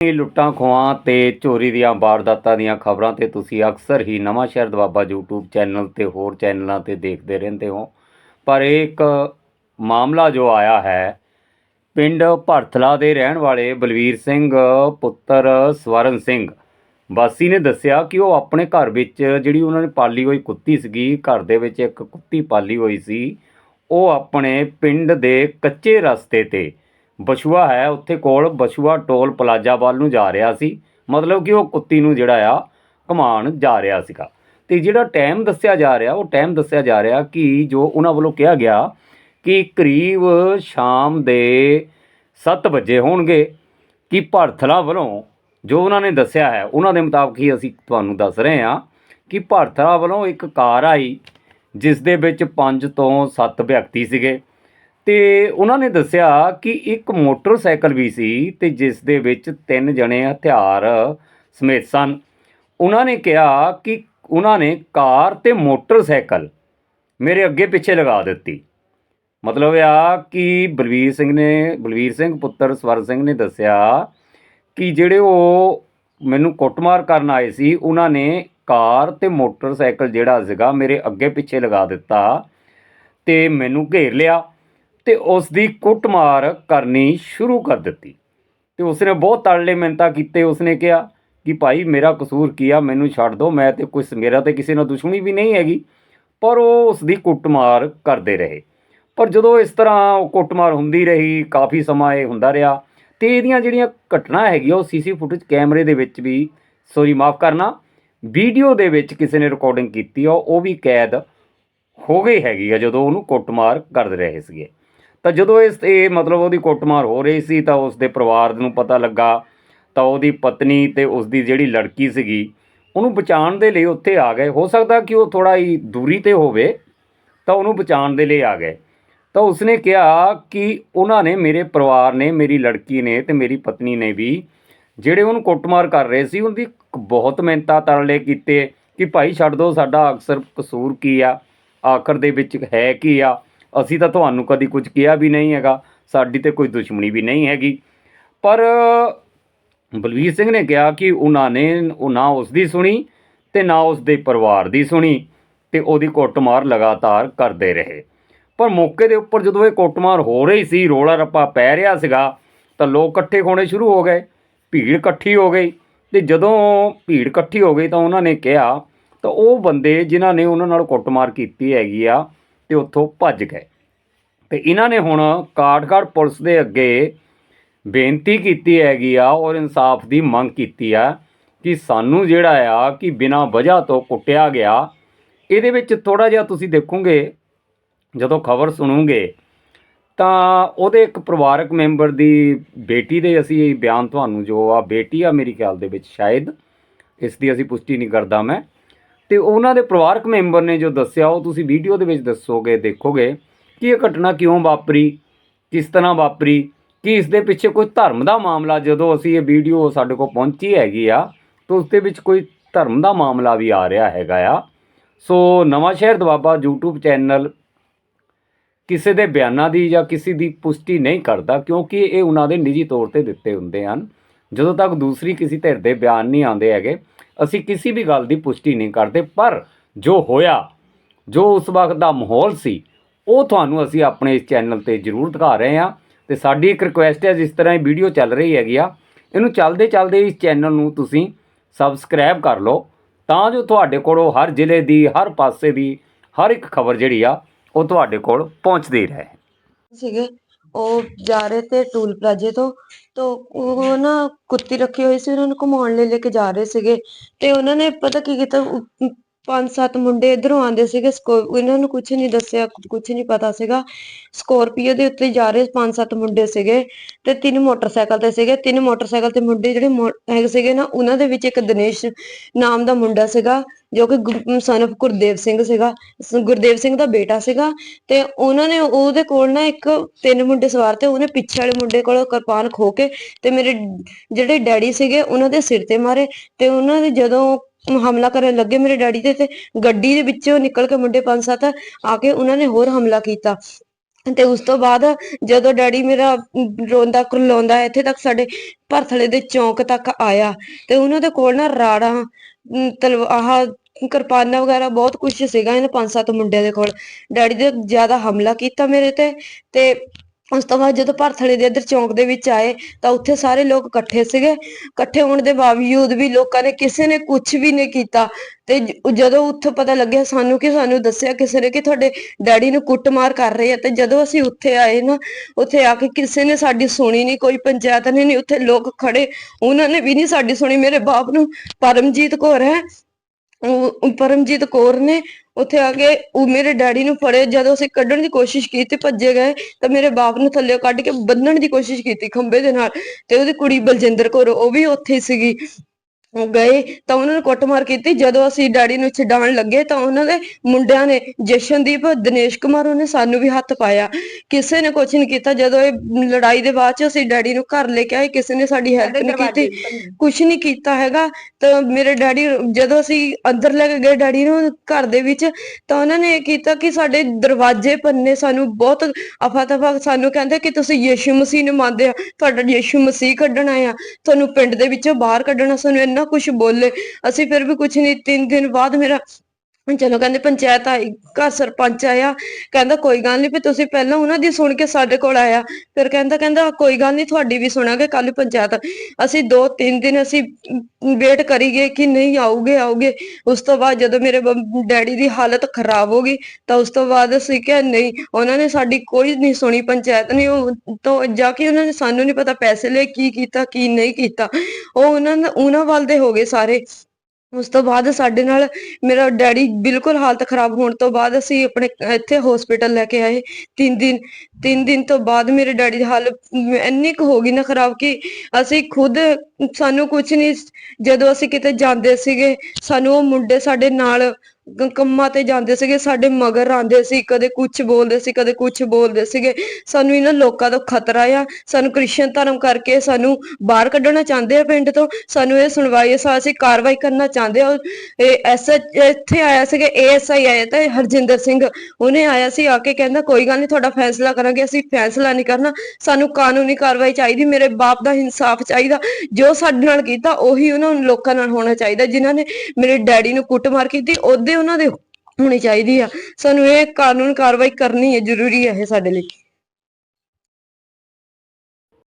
ਇਹ ਲੁੱਟਾਂ ਖੋਹਾਂ ਤੇ ਚੋਰੀ ਦੀਆਂ ਵਾਰਦਾਤਾਂ ਦੀਆਂ ਖਬਰਾਂ ਤੇ ਤੁਸੀਂ ਅਕਸਰ ਹੀ ਨਵਾਂ ਸ਼ਹਿਰ ਦਵਾਬਾ YouTube ਚੈਨਲ ਤੇ ਹੋਰ ਚੈਨਲਾਂ ਤੇ ਦੇਖਦੇ ਰਹਿੰਦੇ ਹੋ। ਪਰ ਇਹ ਇੱਕ ਮਾਮਲਾ ਜੋ ਆਇਆ ਹੈ, ਪਿੰਡ ਭਰਥਲਾ ਦੇ ਰਹਿਣ ਵਾਲੇ ਬਲਵੀਰ ਸਿੰਘ ਪੁੱਤਰ ਸਵਰਨ ਸਿੰਘ। ਵਾਸੀ ਨੇ ਦੱਸਿਆ ਕਿ ਉਹ ਆਪਣੇ ਘਰ ਵਿੱਚ ਜਿਹੜੀ ਉਹਨਾਂ ਨੇ ਪਾਲੀ ਹੋਈ ਕੁੱਤੀ ਸੀਗੀ, ਘਰ ਦੇ ਵਿੱਚ ਇੱਕ ਕੁੱਤੀ ਪਾਲੀ ਹੋਈ ਸੀ, ਉਹ ਆਪਣੇ ਪਿੰਡ ਦੇ ਕੱਚੇ ਰਸਤੇ ਤੇ ਬਛੂਆ ਹੈ, ਉੱਥੇ ਕੋਲ ਬਛੂਆ ਟੋਲ ਪਲਾਜ਼ਾ ਵੱਲ ਨੂੰ ਜਾ ਰਿਹਾ ਸੀ। ਮਤਲਬ ਕਿ ਉਹ ਕੁੱਤੀ ਨੂੰ ਜਿਹੜਾ ਆ ਘੁਮਾਉਣ ਜਾ ਰਿਹਾ ਸੀਗਾ। ਤੇ ਜਿਹੜਾ ਟਾਈਮ ਦੱਸਿਆ ਜਾ ਰਿਹਾ, ਉਹ ਟਾਈਮ ਦੱਸਿਆ ਜਾ ਰਿਹਾ ਕਿ ਜੋ ਉਹਨਾਂ ਵੱਲੋਂ ਕਿਹਾ ਗਿਆ ਕਿ ਕਰੀਬ ਸ਼ਾਮ ਦੇ 7 ਵਜੇ ਹੋਣਗੇ, ਕਿ ਭਰਥਲਾ ਵੱਲੋਂ ਜੋ ਉਹਨਾਂ ਨੇ ਦੱਸਿਆ ਹੈ, ਉਹਨਾਂ ਦੇ ਮੁਤਾਬਕ ਹੀ ਅਸੀਂ ਤੁਹਾਨੂੰ ਦੱਸ ਰਹੇ ਹਾਂ ਕਿ ਭਰਥਲਾ ਵੱਲੋਂ ਇੱਕ ਕਾਰ ਆਈ, ਜਿਸ ਦੇ ਵਿੱਚ 5 ਤੋਂ 7 ਵਿਅਕਤੀ ਸੀਗੇ। ਤੇ ਉਹਨਾਂ ਨੇ ਦੱਸਿਆ ਕਿ ਇੱਕ ਮੋਟਰਸਾਈਕਲ ਵੀ ਸੀ ਤੇ ਜਿਸ ਦੇ ਵਿੱਚ ਤਿੰਨ ਜਣੇ ਹਥਿਆਰ ਸਮੇਤ ਸਨ। ਉਹਨਾਂ ਨੇ ਕਿਹਾ ਕਿ ਉਹਨਾਂ ਨੇ ਕਾਰ ਤੇ ਮੋਟਰਸਾਈਕਲ ਮੇਰੇ ਅੱਗੇ ਪਿੱਛੇ ਲਗਾ ਦਿੱਤੀ। ਮਤਲਬ ਆ ਕਿ ਬਲਵੀਰ ਸਿੰਘ ਨੇ, ਬਲਵੀਰ ਸਿੰਘ ਪੁੱਤਰ ਸਵਰ ਸਿੰਘ ਨੇ ਦੱਸਿਆ ਕਿ ਜਿਹੜੇ ਉਹ ਮੈਨੂੰ ਕੁੱਟਮਾਰ ਕਰਨ ਆਏ ਸੀ, ਉਹਨਾਂ ਨੇ ਕਾਰ ਤੇ ਮੋਟਰਸਾਈਕਲ ਜਿਹੜਾ ਸੀਗਾ ਮੇਰੇ ਅੱਗੇ ਪਿੱਛੇ ਲਗਾ ਦਿੱਤਾ ਤੇ ਮੈਨੂੰ ਘੇਰ ਲਿਆ। ਤੇ ਉਸ ਦੀ ਕੁੱਟਮਾਰ ਕਰਨੀ ਸ਼ੁਰੂ ਕਰ ਦਿੱਤੀ। ਤੇ ਉਸਨੇ ਬਹੁਤ ਤੜਲੇ ਮਿੰਤਾ ਕੀਤੇ। ਉਸਨੇ ਕਿਹਾ ਕਿ ਭਾਈ, ਮੇਰਾ ਕਸੂਰ ਕੀ ਆ? ਮੈਨੂੰ ਛੱਡ ਦਿਓ ਮੈਂ ਤੇ ਕੁਛ, ਮੇਰਾ ਤੇ ਕਿਸੇ ਨਾਲ ਦੁਸ਼ਮਣੀ ਵੀ ਨਹੀਂ ਹੈਗੀ। ਪਰ ਉਹ ਉਸ ਦੀ ਕੁੱਟਮਾਰ ਕਰਦੇ ਰਹੇ। ਪਰ ਜਦੋਂ ਇਸ ਤਰ੍ਹਾਂ ਉਹ ਕੁੱਟਮਾਰ ਹੁੰਦੀ ਰਹੀ, ਕਾਫੀ ਸਮਾਂ ਇਹ ਹੁੰਦਾ ਰਿਹਾ, ਤੇ ਇਹਦੀਆਂ ਜਿਹੜੀਆਂ ਘਟਨਾ ਹੈਗੀਆਂ ਉਹ ਸੀਸੀ ਫੁਟੇਜ ਕੈਮਰੇ ਦੇ ਵਿੱਚ ਵੀ ਸੌਰੀ ਮਾਫ ਕਰਨਾ, ਵੀਡੀਓ ਦੇ ਵਿੱਚ ਕਿਸੇ ਨੇ ਰਿਕਾਰਡਿੰਗ ਕੀਤੀ ਆ, ਉਹ ਵੀ ਕੈਦ ਹੋ ਗਈ ਹੈਗੀ ਆ ਜਦੋਂ ਉਹਨੂੰ ਕੁੱਟਮਾਰ ਕਰਦੇ ਰਹੇ ਸੀਗੇ। ਤਾਂ ਜਦੋਂ ਇਸ ਇਹ ਮਤਲਬ ਉਹਦੀ ਕੁੱਟਮਾਰ ਹੋ ਰਹੀ ਸੀ ਤਾਂ ਉਸ ਦੇ ਪਰਿਵਾਰ ਨੂੰ ਪਤਾ ਲੱਗਾ, ਤਾਂ ਉਹਦੀ ਪਤਨੀ ਤੇ ਉਸ ਦੀ ਜਿਹੜੀ ਲੜਕੀ ਸੀਗੀ, ਉਹਨੂੰ ਬਚਾਉਣ ਦੇ ਲਈ ਉੱਥੇ ਆ ਗਏ। ਹੋ ਸਕਦਾ ਕਿ ਉਹ ਥੋੜਾ ਹੀ ਦੂਰੀ ਤੇ ਹੋਵੇ, ਤਾਂ ਉਹਨੂੰ ਬਚਾਉਣ ਦੇ ਲਈ ਆ ਗਏ। ਤਾਂ ਉਸਨੇ ਕਿਹਾ ਕਿ ਉਹਨਾਂ ਨੇ ਮੇਰੇ ਪਰਿਵਾਰ ਨੇ, ਮੇਰੀ ਲੜਕੀ ਨੇ ਤੇ ਮੇਰੀ ਪਤਨੀ ਨੇ ਵੀ ਜਿਹੜੇ ਉਹਨੂੰ ਕੁੱਟਮਾਰ ਕਰ ਰਹੇ ਸੀ, ਉਹਦੀ ਬਹੁਤ ਮਿਹਨਤਾਂ ਤਰਲੇ ਕੀਤੇ ਕਿ ਭਾਈ ਛੱਡ ਦਿਓ ਸਾਡਾ ਅਕਸਰ ਕਸੂਰ ਕੀ ਆ? ਆਖਰ ਦੇ ਵਿੱਚ ਹੈ ਕੀ ਆ? ਅਸੀਂ ਤਾਂ ਤੁਹਾਨੂੰ ਕਦੀ ਕੁਝ ਕਿਹਾ ਵੀ ਨਹੀਂ ਹੈਗਾ, ਸਾਡੀ ਤੇ ਕੋਈ ਦੁਸ਼ਮਣੀ ਵੀ ਨਹੀਂ ਹੈਗੀ। ਪਰ ਬਲਵੀਰ ਸਿੰਘ ਨੇ ਕਿਹਾ ਕਿ ਉਹਨਾਂ ਨੇ ਉਹ ਨਾ ਉਸ ਦੀ ਸੁਣੀ ਤੇ ਨਾ ਉਸ ਦੇ ਪਰਿਵਾਰ ਦੀ ਸੁਣੀ ਤੇ ਉਹਦੀ ਕੁੱਟਮਾਰ ਲਗਾਤਾਰ ਕਰਦੇ ਰਹੇ। ਪਰ ਮੌਕੇ ਦੇ ਉੱਪਰ ਜਦੋਂ ਇਹ ਕੁੱਟਮਾਰ ਹੋ ਰਹੀ ਸੀ, ਰੋਲਾ ਰੱਪਾ ਪੈ ਰਿਹਾ ਸੀਗਾ, ਤਾਂ ਲੋਕ ਇਕੱਠੇ ਹੋਣੇ ਸ਼ੁਰੂ ਹੋ ਗਏ, ਭੀੜ ਇਕੱਠੀ ਹੋ ਗਈ ਤੇ ਜਦੋਂ ਭੀੜ ਇਕੱਠੀ ਹੋ ਗਈ ਤਾਂ ਉਹਨਾਂ ਨੇ ਕਿਹਾ, ਤਾਂ ਉਹ ਬੰਦੇ ਜਿਨ੍ਹਾਂ ਨੇ ਉਹਨਾਂ ਨਾਲ ਕੁੱਟਮਾਰ ਕੀਤੀ ਹੈਗੀ ਆ ਤੇ ਉੱਥੋਂ ਭੱਜ ਗਏ। ਤੇ ਇਹਨਾਂ ਨੇ ਹੁਣ ਕਾਠਗੜ੍ਹ ਪੁਲਿਸ ਦੇ ਅੱਗੇ ਬੇਨਤੀ ਕੀਤੀ ਹੈਗੀ ਆ ਔਰ ਇਨਸਾਫ ਦੀ ਮੰਗ ਕੀਤੀ ਆ ਕਿ ਸਾਨੂੰ ਜਿਹੜਾ ਆ ਕਿ ਬਿਨਾਂ ਵਜ੍ਹਾ ਤੋਂ ਕੁੱਟਿਆ ਗਿਆ। ਇਹਦੇ ਵਿੱਚ ਥੋੜਾ ਜਿਹਾ ਤੁਸੀਂ ਦੇਖੋਗੇ, ਜਦੋਂ ਖਬਰ ਸੁਣੋਗੇ, ਤਾਂ ਉਹਦੇ ਇੱਕ ਪਰਿਵਾਰਕ ਮੈਂਬਰ ਦੀ ਬੇਟੀ ਦੇ ਅਸੀਂ ਬਿਆਨ ਤੁਹਾਨੂੰ ਜੋ ਆ, ਬੇਟੀ ਆ ਮੇਰੀ ਖਿਆਲ ਦੇ ਵਿੱਚ ਸ਼ਾਇਦ, ਇਸ ਦੀ ਅਸੀਂ ਪੁਸ਼ਟੀ ਨਹੀਂ ਕਰਦਾ ਮੈਂ। ਤੇ ਉਹਨਾਂ ਦੇ ਪਰਿਵਾਰਕ ਮੈਂਬਰ ਨੇ ਜੋ ਦੱਸਿਆ, ਉਹ ਤੁਸੀਂ ਵੀਡੀਓ ਦੇ ਵਿੱਚ ਦੱਸੋਗੇ, ਦੇਖੋਗੇ ਕਿ ਇਹ ਘਟਨਾ ਕਿਉਂ ਵਾਪਰੀ, ਕਿਸ ਤਰ੍ਹਾਂ ਵਾਪਰੀ, ਕਿ ਇਸ ਦੇ ਪਿੱਛੇ ਕੋਈ ਧਰਮ ਦਾ ਮਾਮਲਾ ਜਦੋਂ ਅਸੀਂ ਇਹ ਵੀਡੀਓ ਸਾਡੇ ਕੋਲ ਪਹੁੰਚੀ ਹੈਗੀ ਆ, ਤਾਂ ਉਸ ਦੇ ਵਿੱਚ ਕੋਈ ਧਰਮ ਦਾ ਮਾਮਲਾ ਵੀ ਆ ਰਿਹਾ ਹੈਗਾ ਆ। ਸੋ ਨਵਾਂ ਸ਼ਹਿਰ ਦਵਾਬਾ YouTube ਚੈਨਲ ਕਿਸੇ ਦੇ ਬਿਆਨਾਂ ਦੀ ਜਾਂ ਕਿਸੇ ਦੀ ਪੁਸ਼ਟੀ ਨਹੀਂ ਕਰਦਾ, ਕਿਉਂਕਿ ਇਹ ਉਹਨਾਂ ਦੇ ਨਿੱਜੀ ਤੌਰ ਤੇ ਦਿੱਤੇ ਹੁੰਦੇ ਹਨ। ਜਦੋਂ ਤੱਕ ਦੂਸਰੀ ਕਿਸੇ ਧਿਰ ਦੇ ਬਿਆਨ ਨਹੀਂ ਆਉਂਦੇ ਹੈਗੇ ਅਸੀਂ ਕਿਸੇ ਵੀ ਗੱਲ ਦੀ ਪੁਸ਼ਟੀ ਨਹੀਂ ਕਰਦੇ, ਪਰ ਜੋ ਹੋਇਆ, ਜੋ ਉਸ ਵਕਤ ਦਾ ਮਾਹੌਲ ਸੀ, ਉਹ ਤੁਹਾਨੂੰ ਅਸੀਂ ਆਪਣੇ ਇਸ ਚੈਨਲ ਤੇ ਜ਼ਰੂਰ ਦਿਖਾ ਰਹੇ ਹਾਂ। ਤੇ ਸਾਡੀ ਇੱਕ ਰਿਕੁਐਸਟ ਹੈ, ਜਿਸ ਤਰ੍ਹਾਂ ਇਹ ਵੀਡੀਓ ਚੱਲ ਰਹੀ ਹੈਗੀ ਆ, ਇਹਨੂੰ ਚੱਲਦੇ ਚੱਲਦੇ ਇਸ ਚੈਨਲ ਨੂੰ ਤੁਸੀਂ ਸਬਸਕ੍ਰਾਈਬ ਕਰ ਲਓ, ਤਾਂ ਜੋ ਤੁਹਾਡੇ ਕੋਲੋਂ ਹਰ ਜ਼ਿਲ੍ਹੇ ਦੀ, ਹਰ ਪਾਸੇ ਦੀ, ਹਰ ਇੱਕ ਖਬਰ ਜਿਹੜੀ ਆ, ਉਹ ਤੁਹਾਡੇ ਕੋਲ ਪਹੁੰਚਦੀ ਰਹੇ। ਸੀਗੇ। ਉਹ ਜਾ ਰਹੇ ਤੇ ਟੂਲ ਪਲਾਜ਼ੇ ਤੋਂ ਤੋਂ ਉਹ ਨਾ ਕੁੱਤੀ ਰੱਖੀ ਹੋਈ ਸੀ, ਉਹਨਾਂ ਨੂੰ ਘੁਮਾਉਣ ਲਈ ਲੈ ਰਹੇ ਸੀਗੇ। ਤੇ ਉਹਨਾਂ ਨੇ ਪਤਾ ਕੀ ਕੀਤਾ ਉ- ਪੰਜ ਸੱਤ ਮੁੰਡੇ ਇਧਰੋਂ ਆਉਂਦੇ ਸੀਗੇ, ਸਕੋ ਇਹਨਾਂ ਨੂੰ ਕੁਝ ਨਹੀਂ ਦੱਸਿਆ ਕੁਝ ਨਹੀਂ ਪਤਾ ਸੀਗਾ। ਸਕੋਰਪੀਓ ਦੇ ਉੱਤੇ ਜਾ ਰਹੇ ਪੰਜ ਸੱਤ ਮੁੰਡੇ ਸੀਗੇ ਤੇ ਤਿੰਨ ਮੋਟਰਸਾਈਕਲ ਤੇ ਸੀਗੇ। ਤਿੰਨ ਮੋਟਰਸਾਈਕਲ ਤੇ ਮੁੰਡੇ ਜਿਹੜੇ ਮੋ- ਹੈਗੇ ਸੀਗੇ ਨਾ, ਉਹਨਾਂ ਦੇ ਵਿੱਚ ਇੱਕ ਦਿਨੇਸ਼ ਨਾਮ ਦਾ ਮੁੰਡਾ ਸੀਗਾ। ਜੋ ਕਿ ਸਨ of ਗੁਰਦੇਵ ਸਿੰਘ ਸੀਗਾ ਗੁਰਦੇਵ ਸਿੰਘ ਦਾ ਬੇਟਾ ਸੀਗਾ ਤੇ ਉਹਨਾਂ ਨੇ ਉਹਦੇ ਕੋਲ ਨਾ ਇੱਕ ਤਿੰਨ ਮੁੰਡੇ ਸਵਾਰ ਤੇ ਉਹਨੇ ਪਿੱਛੇ ਵਾਲੇ ਮੁੰਡੇ ਕੋਲੋਂ ਕਿਰਪਾਨ ਖੋ ਕੇ ਤੇ ਮੇਰੇ ਜਿਹੜੇ ਡੈਡੀ ਸੀਗੇ ਉਹਨਾਂ ਦੇ ਸਿਰ ਤੇ ਮਾਰੇ ਤੇ ਉਹਨਾਂ ਦੇ ਜਦੋਂ ਹਮਲਾ ਕਰਨ ਲੱਗੇ ਮੇਰੇ ਡੈਡੀ ਤੇ ਤੇ ਗੱਡੀ ਦੇ ਵਿੱਚੋਂ ਨਿਕਲ ਕੇ ਮੁੰਡੇ ਪੰਜ ਸੱਤ ਆ ਕੇ ਉਹਨਾਂ ਨੇ ਹੋਰ ਹਮਲਾ ਕੀਤਾ। ਤੇ ਉਸ ਤੋਂ ਬਾਅਦ ਜਦੋਂ ਡੈਡੀ ਮੇਰਾ ਰੋਂਦਾ ਕੁਰਲਾਉਂਦਾ ਇੱਥੇ ਤੱਕ ਸਾਡੇ ਭਰਥਲੇ ਦੇ ਚੌਂਕ ਤੱਕ ਆਇਆ ਤੇ ਉਹਨਾਂ ਦੇ ਕੋਲ ਨਾ ਰਾੜਾਂ ਅਮ, ਕਿਰਪਾਨਾਂ ਵਗੈਰਾ ਬਹੁਤ ਕੁਝ ਸੀਗਾ ਇਹਨਾਂ ਪੰਜ ਸੱਤ ਮੁੰਡਿਆਂ ਦੇ ਕੋਲ। ਡੈਡੀ ਦੇ ਜ਼ਿਆਦਾ ਹਮਲਾ ਕੀਤਾ ਮੇਰੇ ਤੇ ਤੇ ਉਸ ਤੋਂ ਬਾਅਦ ਜਦੋਂ ਭਰਥਲੇ ਦੇ ਇੱਧਰ ਚੌਂਕ ਦੇ ਵਿੱਚ ਆਏ ਤਾਂ ਉੱਥੇ ਸਾਰੇ ਲੋਕ ਇਕੱਠੇ ਸੀਗੇ। ਇਕੱਠੇ ਹੋਣ ਦੇ ਬਾਵਜੂਦ ਵੀ ਲੋਕਾਂ ਨੇ ਕਿਸੇ ਨੇ ਕੁਝ ਵੀ ਨਹੀਂ ਕੀਤਾ। ਤੇ ਜਦੋਂ ਉੱਥੇ ਪਤਾ ਲੱਗਿਆ ਸਾਨੂੰ ਕਿ ਸਾਨੂੰ ਦੱਸਿਆ ਕਿਸੇ ਨੇ ਕਿ ਤੁਹਾਡੇ ਡੈਡੀ ਨੂੰ ਕੁੱਟਮਾਰ ਕਰ ਰਹੇ ਆ ਤੇ ਜਦੋਂ ਅਸੀਂ ਉੱਥੇ ਆਏ ਨਾ, ਉੱਥੇ ਆ ਕੇ ਕਿਸੇ ਨੇ ਸਾਡੀ ਸੁਣੀ ਨਹੀਂ, ਕੋਈ ਪੰਚਾਇਤ ਨੇ ਨਹੀਂ, ਉੱਥੇ ਲੋਕ ਖੜੇ, ਉਹਨਾਂ ਨੇ ਵੀ ਨਹੀਂ ਸਾਡੀ ਸੁਣੀ। ਮੇਰੇ ਬਾਪ ਨੂੰ ਪਰਮਜੀਤ ਕੌਰ ਹੈ ਪਰਮਜੀਤ ਕੌਰ ਨੇ ਉੱਥੇ ਆ ਕੇ ਉਹ ਮੇਰੇ ਡੈਡੀ ਨੂੰ ਫੜੇ ਜਦੋਂ ਅਸੀਂ ਕੱਢਣ ਦੀ ਕੋਸ਼ਿਸ਼ ਕੀਤੀ, ਭੱਜੇ ਗਏ, ਤਾਂ ਮੇਰੇ ਬਾਪ ਨੂੰ ਥੱਲੇ ਕੱਢ ਕੇ ਬੰਨਣ ਦੀ ਕੋਸ਼ਿਸ਼ ਕੀਤੀ ਖੰਭੇ ਦੇ ਨਾਲ। ਤੇ ਉਹਦੀ ਕੁੜੀ ਬਲਜਿੰਦਰ ਕੌਰ, ਉਹ ਵੀ ਉੱਥੇ ਸੀਗੀ। ਗਏ ਤਾਂ ਉਹਨਾਂ ਨੇ ਕੁੱਟਮਾਰ ਕੀਤੀ। ਜਦੋਂ ਅਸੀਂ ਡੈਡੀ ਨੂੰ ਛਡਾਉਣ ਲੱਗੇ ਤਾਂ ਉਹਨਾਂ ਦੇ ਮੁੰਡਿਆਂ ਨੇ ਜਸ਼ਨਦੀਪ ਦਿਨੇਸ਼ ਕੁਮਾਰ ਉਹਨੇ ਸਾਨੂੰ ਵੀ ਹੱਥ ਪਾਇਆ। ਕਿਸੇ ਨੇ ਕੁਝ ਨਹੀਂ ਕੀਤਾ। ਜਦੋਂ ਇਹ ਲੜਾਈ ਦੇ ਬਾਅਦ ਚ ਅਸੀਂ ਡੈਡੀ ਨੂੰ ਘਰ ਲੈ ਕੇ ਆਏ ਕਿਸੇ ਨੇ ਸਾਡੀ ਹੈਲਪ ਨਹੀਂ ਕੀਤੀ। ਕੁਝ ਨਹੀਂ ਕੀਤਾ ਹੈਗਾ। ਤਾਂ ਮੇਰੇ ਡੈਡੀ ਜਦੋਂ ਅਸੀਂ ਅੰਦਰ ਲੈ ਕੇ ਗਏ ਡੈਡੀ ਨੂੰ ਘਰ ਦੇ ਵਿੱਚ ਤਾਂ ਉਹਨਾਂ ਨੇ ਇਹ ਕੀਤਾ ਕਿ ਸਾਡੇ ਦਰਵਾਜ਼ੇ ਪੰਨੇ ਸਾਨੂੰ ਬਹੁਤ ਅਫਾ ਤਫਾ ਸਾਨੂੰ ਕਹਿੰਦੇ ਕਿ ਤੁਸੀਂ ਯੀਸ਼ੂ ਮਸੀਹ ਨੂੰ ਮੰਨਦੇ ਆ। ਤੁਹਾਡਾ ਯੀਸ਼ੂ ਮਸੀਹ ਕੱਢਣ ਆਇਆ ਤੁਹਾਨੂੰ ਪਿੰਡ ਦੇ ਵਿੱਚੋਂ ਬਾਹਰ ਕੱਢਣਾ ਸਾਨੂੰ ਇੰਨਾ ਕੁਝ ਬੋਲੇ ਅਸੀਂ ਫਿਰ ਵੀ ਕੁਝ ਨਹੀਂ ਤਿੰਨ ਦਿਨ ਬਾਅਦ ਮੇਰਾ ਚਲੋ ਕਹਿੰਦੇ ਪੰਚਾਇਤ ਆਈ, ਘਰ ਸਰਪੰਚ ਆਇਆ, ਕਹਿੰਦਾ ਕੋਈ ਗੱਲ ਨਹੀਂ ਵੀ ਤੁਸੀਂ ਪਹਿਲਾਂ ਉਹਨਾਂ ਦੀ ਸੁਣ ਕੇ ਸਾਡੇ ਕੋਲ ਆਇਆ। ਫਿਰ ਕਹਿੰਦਾ ਕਹਿੰਦਾ ਕੋਈ ਗੱਲ ਨਹੀਂ ਤੁਹਾਡੀ ਵੀ ਸੁਣਾਂਗੇ ਕੱਲ ਪੰਚਾਇਤ। ਅਸੀਂ ਦੋ ਤਿੰਨ ਦਿਨ ਅਸੀਂ ਵੇਟ ਕਰੀ ਗਏ ਕਿ ਨਹੀਂ ਆਉਗੇ ਆਉਗੇ। ਉਸ ਤੋਂ ਬਾਅਦ ਜਦੋਂ ਮੇਰੇ ਡੈਡੀ ਦੀ ਹਾਲਤ ਖਰਾਬ ਹੋ ਗਈ, ਤਾਂ ਉਸ ਤੋਂ ਬਾਅਦ ਅਸੀਂ ਕਿਹਾ ਨਹੀਂ, ਉਹਨਾਂ ਨੇ ਸਾਡੀ ਕੋਈ ਨਹੀਂ ਸੁਣੀ, ਪੰਚਾਇਤ ਨੇ ਉਹ ਤੋਂ ਜਾ ਕੇ ਉਹਨਾਂ ਨੇ ਸਾਨੂੰ ਨਹੀਂ ਪਤਾ ਪੈਸੇ ਲੈ ਕੀ ਕੀਤਾ, ਕੀ ਨਹੀਂ ਕੀਤਾ। ਉਹ ਉਹਨਾਂ ਉਹਨਾਂ ਵੱਲ ਦੇ ਹੋ ਗਏ ਸਾਰੇ। ਉਸ ਤੋਂ ਬਾਅਦ ਸਾਡੇ ਨਾਲ ਮੇਰਾ ਡੈਡੀ ਬਿਲਕੁਲ ਹਾਲਤ ਖਰਾਬ ਹੋਣ ਤੋਂ ਬਾਅਦ ਅਸੀਂ ਆਪਣੇ ਇੱਥੇ ਹਸਪੀਟਲ ਲੈ ਕੇ ਆਏ। ਤਿੰਨ ਦਿਨ ਤਿੰਨ ਦਿਨ ਤੋਂ ਬਾਅਦ ਮੇਰੇ ਡੈਡੀ ਦੀ ਹਾਲਤ ਇੰਨੀ ਕੁ ਹੋ ਗਈ ਨਾ ਖਰਾਬ ਕਿ ਅਸੀਂ ਖੁਦ ਸਾਨੂੰ ਕੁਝ ਨਹੀਂ, ਜਦੋਂ ਅਸੀਂ ਕਿਤੇ ਜਾਂਦੇ ਸੀਗੇ, ਸਾਨੂੰ ਉਹ ਮੁੰਡੇ ਸਾਡੇ ਨਾਲ ਕੰਮਾਂ ਤੇ ਜਾਂਦੇ ਸੀਗੇ, ਸਾਡੇ ਮਗਰ ਆਂਦੇ ਸੀ, ਕਦੇ ਕੁਝ ਬੋਲਦੇ ਸੀ, ਕਦੇ ਕੁਝ ਬੋਲਦੇ ਸੀਗੇ। ਸਾਨੂੰ ਇਹਨਾਂ ਲੋਕਾਂ ਤੋਂ ਖਤਰਾ ਆ। ਸਾਨੂੰ ਕ੍ਰਿਸ਼ਨ ਧਰਮ ਕਰਕੇ ਸਾਨੂੰ ਬਾਹਰ ਕੱਢਣਾ ਚਾਹੁੰਦੇ ਆ ਪਿੰਡ ਤੋਂ। ਸਾਨੂੰ ਇਹ ਸੁਣਵਾਈ ਸਾ ਅਸੀਂ ਕਾਰਵਾਈ ਕਰਨਾ ਚਾਹੁੰਦੇ ਆ। ਇਹ ਐਸ ਇੱਥੇ ਆਇਆ ਸੀਗਾ ਏਐਸਆਈ ਆਇਆ ਤਾਂ ਹਰਜਿੰਦਰ ਸਿੰਘ। ਉਹਨੇ ਆਇਆ ਸੀ, ਆ ਕੇ ਕਹਿੰਦਾ, ਕੋਈ ਗੱਲ ਨਹੀਂ ਤੁਹਾਡਾ ਫੈਸਲਾ ਕਰਾਂਗੇ, ਅਸੀਂ ਫੈਸਲਾ ਨਹੀਂ ਕਰਨਾ। ਸਾਨੂੰ ਕਾਨੂੰਨੀ ਕਾਰਵਾਈ ਚਾਹੀਦੀ, ਮੇਰੇ ਬਾਪ ਦਾ ਇਨਸਾਫ ਚਾਹੀਦਾ। ਜੋ ਸਾਡੇ ਨਾਲ ਕੀਤਾ, ਉਹੀ ਉਹਨਾਂ ਲੋਕਾਂ ਨਾਲ ਹੋਣਾ ਚਾਹੀਦਾ। ਜਿਨ੍ਹਾਂ ਨੇ ਮੇਰੇ ਡੈਡੀ ਨੂੰ ਕੁੱਟਮਾਰ ਕੀਤੀ, ਉਹਦੇ ਉਹਨਾਂ ਦੇ ਹੋਣੀ ਚਾਹੀਦੀ ਆ। ਸਾਨੂੰ ਇਹ ਕਾਨੂੰਨ ਕਾਰਵਾਈ ਕਰਨੀ ਹੈ ਜ਼ਰੂਰੀ ਹੈ ਇਹ ਸਾਡੇ ਲਈ।